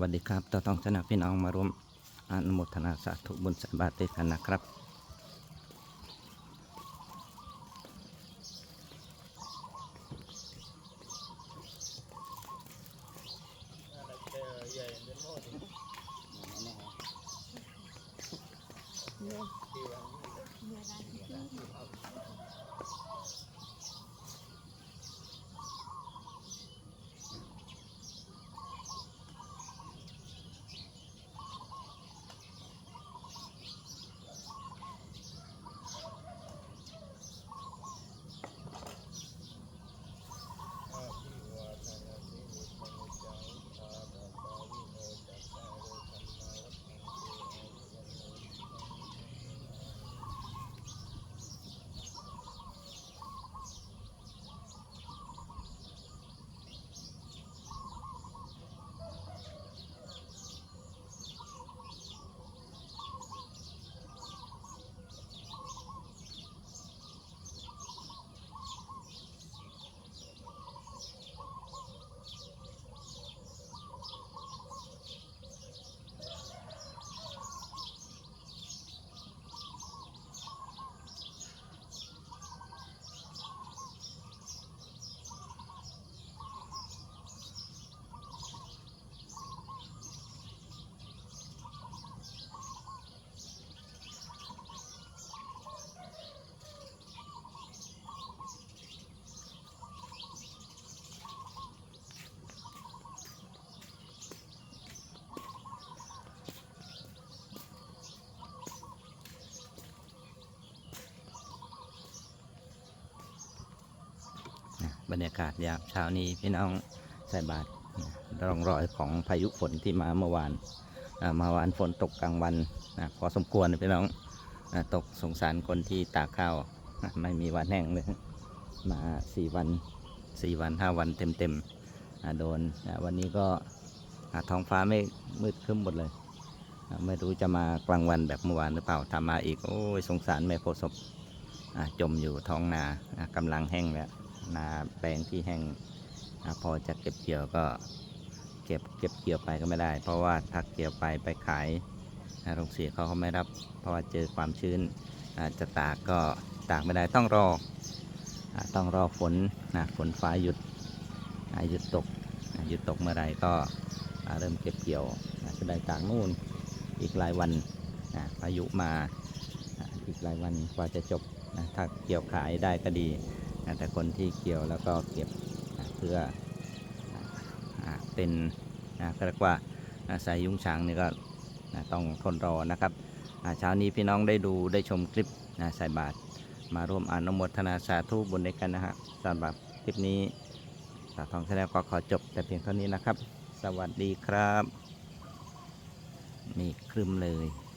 สวัสดีครับต่อต้องชนะพี่น้องมาร่วมอนุโมทนาสาธุบุญส่บาตรด้วยกันนะครับนะ บรรยากาศยามเช้านี้พี่น้องใส่บาตรร่องรอยของพายุฝนที่มาเมื่อวานอ่าเมื่อวานฝนตกกลางวันนะพอสมควรพี่น้องนะตกสงสารคนที่ตากข้าวนะไม่มีวันแห้งเลยมาสี่วันสี่วันห้าวันเต็มเต็มโดนวันนี้ก็ท้องฟ้าไม่มืดครึ้มหมดเลยไม่รู้จะมากลางวันแบบเมื่อวานหรือเปล่าทำมาอีกโอ้ยสงสารแม่โพศพจมอยู่ท้องนาอ่ากำลังแห้งแล้ว นาแปลงที่แห้งพอจะเก็บเกี่ยวก็เก็บเก็บเกี่ยวไปก็ไม่ได้ เพราะว่าถ้าเกี่ยวไปไปขายโรงสีเขาก็ไม่รับ เพราะว่าเจอความชื้นจะตากก็ตากไม่ได้ต้องรอต้องรอฝนนะฝนฟ้าหยุดหยุดตกหยุดตกเมื่อไรก็เริ่มเก็บเกี่ยวจะได้ตากนู่นอีกหลายวันอ่าพายุมาอีกหลายวันกว่าจะจบถ้าเกี่ยวขายได้ก็ดี แต่คนที่เกี่ยวแล้วก็เก็บเพื่อเป็นนะก็เรียกว่าสายยุ้งช้างนี่ก็ต้องทนรอนะครับเช้านี้พี่น้องได้ดูได้ชมคลิปนะใส่บาตรมาร่วมอนุโมทนาสาธุบุญด้วยกันนะฮะสำหรับคลิปนี้สาทองแสดงก็ขอจบแต่เพียงเท่านี้นะครับ สวัสดีครับนี่ครึมเลย